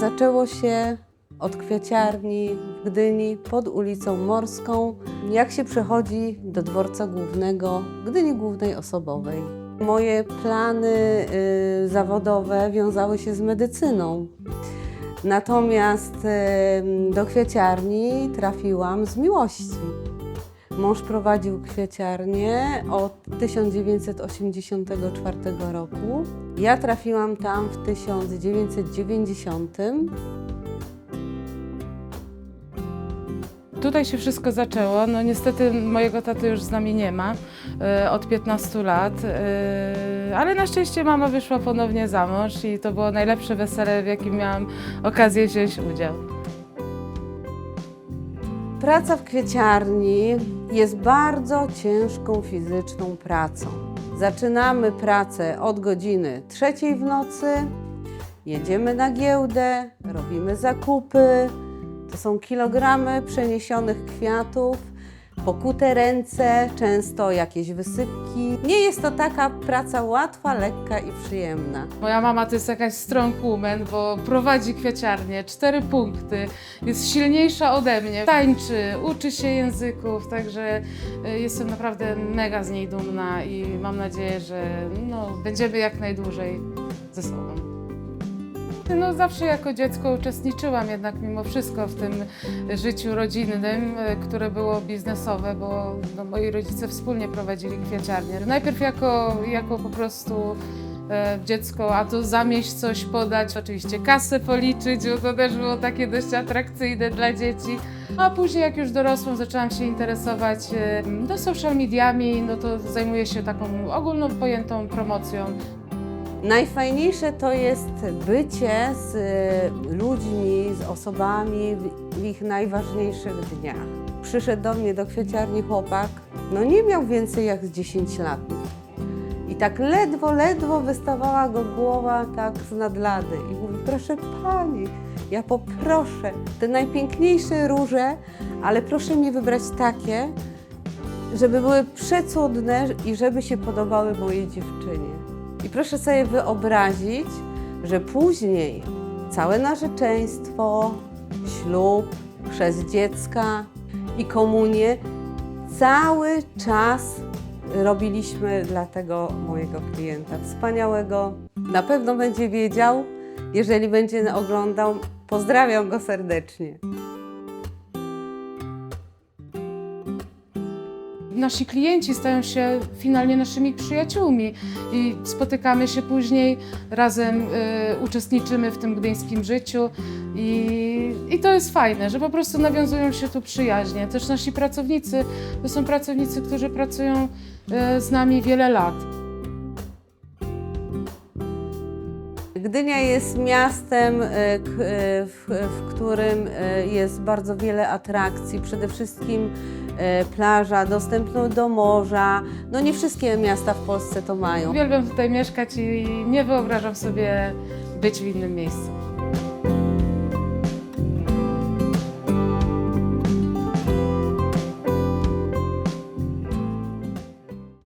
zaczęło się od kwieciarni w Gdyni pod ulicą Morską, jak się przechodzi do dworca głównego Gdyni Głównej Osobowej. Moje plany y, zawodowe wiązały się z medycyną. Natomiast y, do kwieciarni trafiłam z miłości. Mąż prowadził kwieciarnię od 1984 roku. Ja trafiłam tam w 1990. Tutaj się wszystko zaczęło. No niestety mojego taty już z nami nie ma e, od 15 lat, e, ale na szczęście mama wyszła ponownie za mąż i to było najlepsze wesele, w jakim miałam okazję wziąć udział. Praca w kwieciarni jest bardzo ciężką fizyczną pracą. Zaczynamy pracę od godziny trzeciej w nocy, jedziemy na giełdę, robimy zakupy. To są kilogramy przeniesionych kwiatów, pokute ręce, często jakieś wysypki. Nie jest to taka praca łatwa, lekka i przyjemna. Moja mama to jest jakaś strong woman, bo prowadzi kwieciarnię, cztery punkty, jest silniejsza ode mnie, tańczy, uczy się języków, także e, jestem naprawdę mega z niej dumna i mam nadzieję, że no, będziemy jak najdłużej ze sobą. No, zawsze jako dziecko uczestniczyłam jednak mimo wszystko w tym życiu rodzinnym, e, które było biznesowe, bo no, moi rodzice wspólnie prowadzili kwieciarnię. Najpierw jako, jako po prostu e, dziecko, a to zamieść coś podać, oczywiście kasę policzyć, bo to też było takie dość atrakcyjne dla dzieci. A później jak już dorosłam, zaczęłam się interesować e, no, social mediami, no to zajmuję się taką ogólną pojętą promocją Najfajniejsze to jest bycie z y, ludźmi, z osobami w- ich najważniejszych dniach. Przyszedł do mnie do kwieciarni chłopak, no nie miał więcej jak z 10 lat. I tak ledwo, ledwo wystawała go głowa tak z nadlady. I mówi, proszę pani, ja poproszę te najpiękniejsze róże, ale proszę mi wybrać takie, żeby były przecudne i żeby się podobały mojej dziewczynie. I proszę sobie wyobrazić, że później całe narzeczeństwo, ślub, przez dziecka i komunię cały czas robiliśmy dla tego mojego klienta wspaniałego. Na pewno będzie wiedział, jeżeli będzie oglądał. Pozdrawiam go serdecznie. Nasi klienci stają się finalnie naszymi przyjaciółmi i spotykamy się później, razem y, uczestniczymy w tym gdyńskim życiu i, i to jest fajne, że po prostu nawiązują się tu przyjaźnie. Też nasi pracownicy, to są pracownicy, którzy pracują y, z nami wiele lat. Gdynia jest miastem, e, e, w, którym e, jest bardzo wiele atrakcji. Przede wszystkim plaża, dostępną do morza. No nie wszystkie miasta w Polsce to mają. Uwielbiam tutaj mieszkać i nie wyobrażam sobie być w innym miejscu.